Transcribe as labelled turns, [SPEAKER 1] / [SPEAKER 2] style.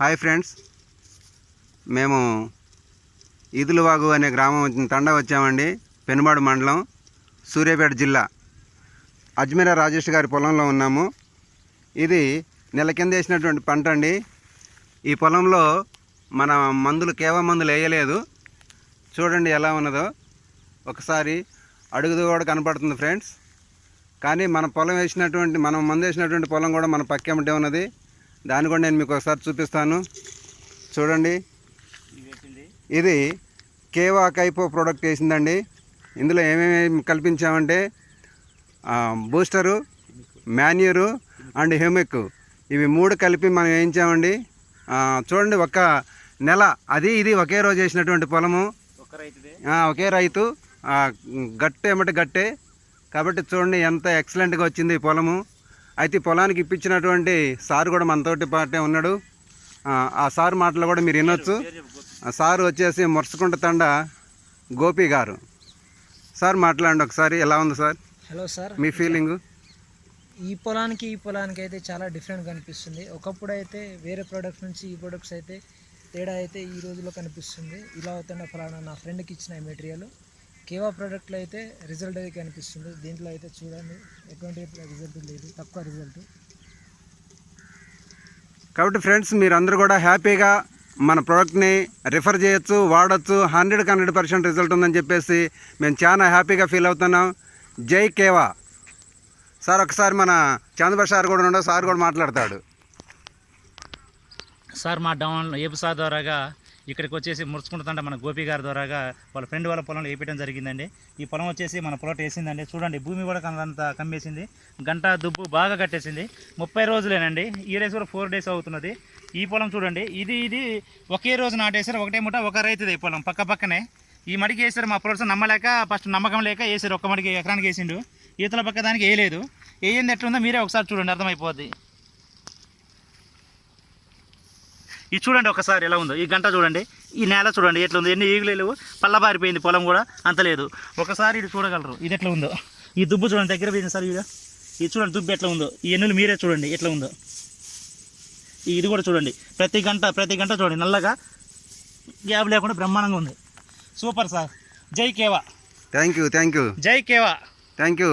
[SPEAKER 1] Hi friends. మేము ఈదులవాగు అనే గ్రామం తండా వచ్చామండి. పెనుమాడు మండలం సూర్యాపేట జిల్లా. అజ్మీరా రాజేష్ గారి పొలంలో ఉన్నాము. ఇది నెల కింద వేసినటువంటి పంట అండి. ఈ పొలంలో మన మందులు కేవల మందులు వేయలేదు. చూడండి ఎలా ఉన్నదో. ఒకసారి అడుగుదు కూడా కనపడుతుంది ఫ్రెండ్స్. కానీ మన పొలం వేసినటువంటి మనం మందు వేసినటువంటి పొలం కూడా మన పక్కేమిటే ఉన్నది. దాన్ని కూడా నేను మీకు ఒకసారి చూపిస్తాను. చూడండి. ఇది కేవా కైపో ప్రోడక్ట్ వేసిందండి. ఇందులో ఏమేమి కల్పించామంటే బూస్టరు మాన్యూరు అండ్ హ్యూమిక్. ఇవి మూడు కలిపి మనం వేయించామండి చూడండి ఒక నెల అది ఇది ఒకే రోజు వేసినటువంటి పొలము. ఒకే రైతు. గట్టే ఏమంటే గట్టే. కాబట్టి చూడండి ఎంత ఎక్సలెంట్గా వచ్చింది ఈ పొలము. అయితే పొలానికి ఇప్పించినటువంటి సార్ కూడా మనతోటి పాటే ఉన్నాడు. ఆ, సార్ మాటలు కూడా మీరు వినొచ్చు. ఆ సార్ వచ్చేసి మురసకుంట తండ గోపి గారు. సార్ మాట్లాడండి ఒకసారి ఎలా ఉంది సార్?
[SPEAKER 2] Hello sir.
[SPEAKER 1] మీ ఫీలింగ్?
[SPEAKER 2] ఈ పొలానికి ఈ పొలానికి అయితే చాలా డిఫరెంట్ కనిపిస్తుంది. ఒకప్పుడు అయితే వేరే ప్రొడక్ట్స్ నుంచి ఈ ప్రొడక్ట్స్ అయితే తేడా అయితే ఈ రోజులో కనిపిస్తుంది. ఇలా అవుతున్న ఫలానా నా ఫ్రెండ్కి ఇచ్చిన మెటీరియల్. కేవా ప్రోడక్ట్లో అయితే రిజల్ట్ అయితే కనిపిస్తుంది దీంట్లో అయితే చూడండి. ఎటువంటి రిజల్ట్ లేదు. తక్కువ రిజల్ట్
[SPEAKER 1] కాబట్టి ఫ్రెండ్స్ మీరందరూ కూడా హ్యాపీగా మన ప్రోడక్ట్ని రిఫర్ చేయొచ్చు వాడచ్చు. హండ్రెడ్కి హండ్రెడ్ పర్సెంట్ రిజల్ట్ ఉందని చెప్పేసి మేము చాలా హ్యాపీగా ఫీల్ అవుతున్నాం. జై కేవా. సార్ ఒకసారి మన చంద్రబాబు సార్ కూడా ఉండవు సార్ కూడా మాట్లాడతాడు.
[SPEAKER 3] సార్ మా డౌన్ ఏపు సార్ ద్వారాగా ఇక్కడికి వచ్చేసి మురుచుకుంటుందంటే మన గోపి గారి ద్వారాగా వాళ్ళ ఫ్రెండ్ వాళ్ళ పొలంలో వేయటం జరిగిందండి. ఈ పొలం వచ్చేసి మన పొలం వేసిందండి. చూడండి భూమి కూడా అంత కమ్మేసింది. గంట దుబ్బు బాగా కట్టేసింది. ముప్పై రోజులేనండి. ఈ రేస్ కూడా ఫోర్ డేస్ అవుతున్నది. ఈ పొలం చూడండి ఇది ఇది ఒకే రోజు నాటేసారు ఒకటే ముట్ట ఒక రైతుది ఈ పొలం పక్క పక్కనే. ఈ మడికి వేసారు మా ప్రొడక్ట్స్ నమ్మలేక ఫస్ట్ నమ్మకం లేక వేసారు ఒక్క మడికి ఎకరానికి వేసిండు. ఈతల పక్క దానికి వేయలేదు. వేయంది ఎట్లుందో మీరే ఒకసారి చూడండి అర్థమైపోద్ది. ఇది చూడండి ఒకసారి ఎలా ఉందో. ఈ గంట చూడండి. ఈ నేల చూడండి ఎట్లా ఉంది. ఎన్ని ఈగులు లేవు. పల్లబారిపోయింది పొలం కూడా. అంత లేదు. ఒకసారి ఇది చూడగలరు. ఇది ఎట్లా ఉందో. ఈ దుబ్బు చూడండి. దగ్గర పోయింది సార్ ఇది ఇది చూడండి దుబ్బు ఎట్లా ఉందో. ఈ ఎన్నులు మీరే చూడండి ఎట్లా ఉందో. ఇది కూడా చూడండి. ప్రతి గంట ప్రతి గంట చూడండి. నల్లగా గ్యాప్ లేకుండా బ్రహ్మాండంగా ఉంది. Super sir. జై కేవా.
[SPEAKER 1] థ్యాంక్ యూ థ్యాంక్ యూ
[SPEAKER 3] జై కేవా.
[SPEAKER 1] Thank you